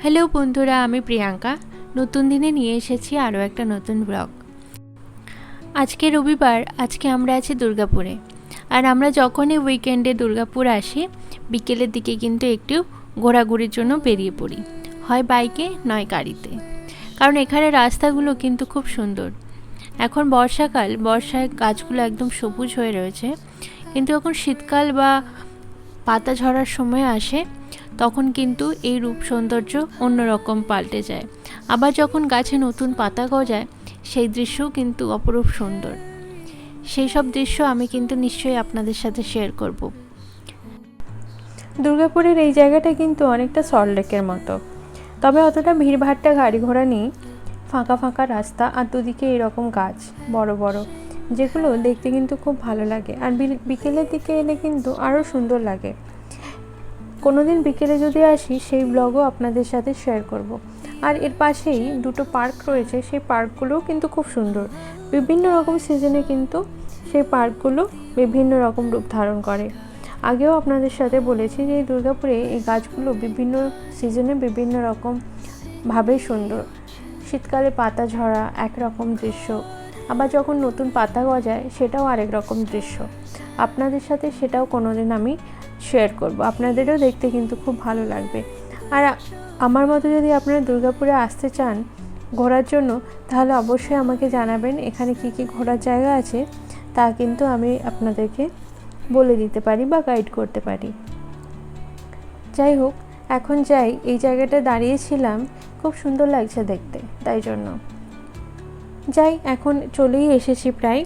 Hello বন্ধুরা, আমি প্রিয়াঙ্কা। নতুন দিনে নিয়ে এসেছি আরও একটা নতুন ব্লগ। আজকে রবিবার, আজকে আমরা আছি দুর্গাপুরে। আর আমরা যখনই উইকেন্ডে দুর্গাপুর আসি, বিকেলের দিকে কিন্তু একটু ঘোরাঘুরির জন্য বেরিয়ে পড়ি। হয় বাইকে নয় গাড়িতে। কারণ এখানে রাস্তাগুলো কিন্তু খুব সুন্দর। এখন বর্ষাকাল, বর্ষায় গাছগুলো একদম সবুজ হয়ে রয়েছে। কিন্তু এখন শীতকাল বা পাতা ঝরার সময় আসে, তখন কিন্তু এই রূপ সৌন্দর্য অন্যরকম পাল্টে যায়। আবার যখন গাছে নতুন পাতা গজায়, সেই দৃশ্যও কিন্তু অপরূপ সুন্দর। সেই সব দৃশ্য আমি কিন্তু নিশ্চয়ই আপনাদের সাথে শেয়ার করব। দুর্গাপুরের এই জায়গাটা কিন্তু অনেকটা সল্টলেকের মতো। তবে অতটা ভিড়ভাট্টা গাড়ি ঘোড়া নেই। ফাঁকা ফাঁকা রাস্তা আর দুদিকে এরকম গাছ বড় বড় যেগুলো দেখতে কিন্তু খুব ভালো লাগে। আর বিকেলের দিকে এলে কিন্তু আরও সুন্দর লাগে। কোনো দিন বিকেলে যদি আসি, সেই ব্লগও আপনাদের সাথে শেয়ার করব। আর এর পাশেই দুটো পার্ক রয়েছে, সেই পার্কগুলোও কিন্তু খুব সুন্দর। বিভিন্ন রকম সিজনে কিন্তু সেই পার্কগুলো বিভিন্ন রকম রূপ ধারণ করে। আগেও আপনাদের সাথে বলেছি যে, দুর্গাপুরে এই গাছগুলো বিভিন্ন সিজনে বিভিন্ন রকম ভাবে সুন্দর। শীতকালে পাতা ঝরা, একরকম দৃশ্য। আবার যখন নতুন পাতা গজায়, সেটাও আরেক রকম দৃশ্য। আপনাদের সাথে সেটাও কোনোদিন আমি শেয়ার করব। আপনাদেরও দেখতে কিন্তু খুব ভালো লাগবে। আর আমার মতো যদি আপনারা দুর্গাপুরে আসতে চান ঘোরার জন্য, তাহলে অবশ্যই আমাকে জানাবেন এখানে কি কি ঘোরার জায়গা আছে। তা কিন্তু আমি আপনাদেরকে বলে দিতে পারি বা গাইড করতে পারি। যাই হোক, এখন যাই। এই জায়গাটা দাঁড়িয়েছিলাম। খুব সুন্দর লাগছে দেখতে, তাই জন্য। যাই, এখন চলেই এসেছি প্রায়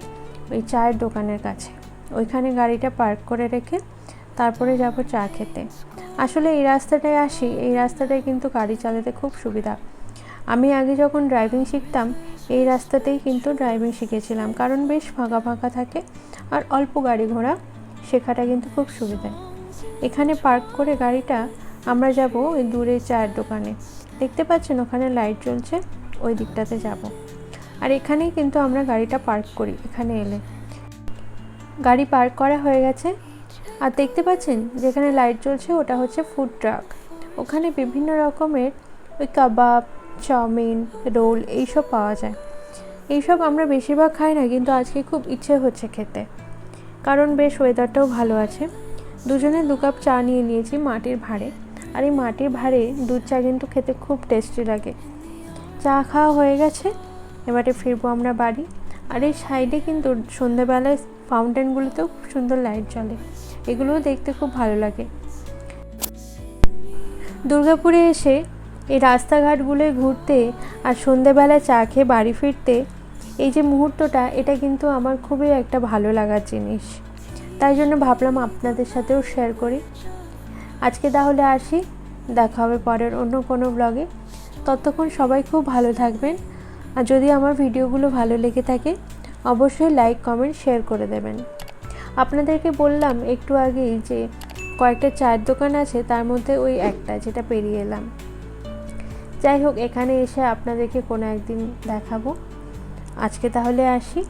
ওই চায়ের দোকানের কাছে। ওইখানে গাড়িটা পার্ক করে রেখে তারপরে যাব চা খেতে। আসলে এই রাস্তাটায় আসি, এই রাস্তাটায় কিন্তু গাড়ি চালাতে খুব সুবিধা। আমি আগে যখন ড্রাইভিং শিখতাম, এই রাস্তাতেই কিন্তু ড্রাইভিং শিখেছিলাম। কারণ বেশ ফাঁকা ফাঁকা থাকে আর অল্প গাড়ি ঘোড়া শেখাটা কিন্তু খুব সুবিধা। এখানে পার্ক করে গাড়িটা আমরা যাব ওই দূরে চায়ের দোকানে। দেখতে পাচ্ছেন ওখানে লাইট জ্বলছে, ওই দিকটাতে যাব। আর এখানেই কিন্তু আমরা গাড়িটা পার্ক করি, এখানে এলে। গাড়ি পার্ক করা হয়ে গেছে। আর দেখতে পাচ্ছেন, যেখানে লাইট জ্বলছে ওটা হচ্ছে ফুড ট্রাক। ওখানে বিভিন্ন রকমের ওই কাবাব, চাউমিন, রোল এইসব পাওয়া যায়। এইসব আমরা বেশিরভাগ খাই না, কিন্তু আজকে খুব ইচ্ছে হচ্ছে খেতে। কারণ বেশ ওয়েদারটাও ভালো আছে। দুজনে দু কাপ চা নিয়ে নিয়েছি মাটির ভাঁড়ে। আর এই মাটির ভাঁড়ে দুধ চা কিন্তু খেতে খুব টেস্টি লাগে। চা খাওয়া হয়ে গেছে। এবারে ফিরবো আমরা বাড়ি। আর এই সাইডে কিন্তু সন্ধ্যাবেলায় ফাউন্টেনগুলোতেও খুব সুন্দর লাইট জ্বলে। এগুলোও দেখতে খুব ভালো লাগে। দুর্গাপুরে এসে এই রাস্তাঘাটগুলোয় ঘুরতে আর সন্ধেবেলায় চা খেয়ে বাড়ি ফিরতে এই যে মুহূর্তটা, এটা কিন্তু আমার খুবই একটা ভালো লাগার জিনিস। তাই জন্য ভাবলাম আপনাদের সাথেও শেয়ার করি। আজকে তাহলে আসি। দেখা হবে পরের অন্য কোনো ব্লগে ততক্ষণ সবাই খুব ভালো থাকবেন। আর যদি আমার ভিডিওগুলো ভালো লেগে থাকে, অবশ্যই লাইক কমেন্ট শেয়ার করে দেবেন। আপনাদেরকে বললাম একটু আগেই যে কয়েকটা চায়ের দোকান আছে, তার মধ্যে ওই একটা যেটা পেরিয়ে এলাম। যাই হোক, এখানে এসে আপনাদেরকে কোনো একদিন দেখাবো। আজকে তাহলে আসি।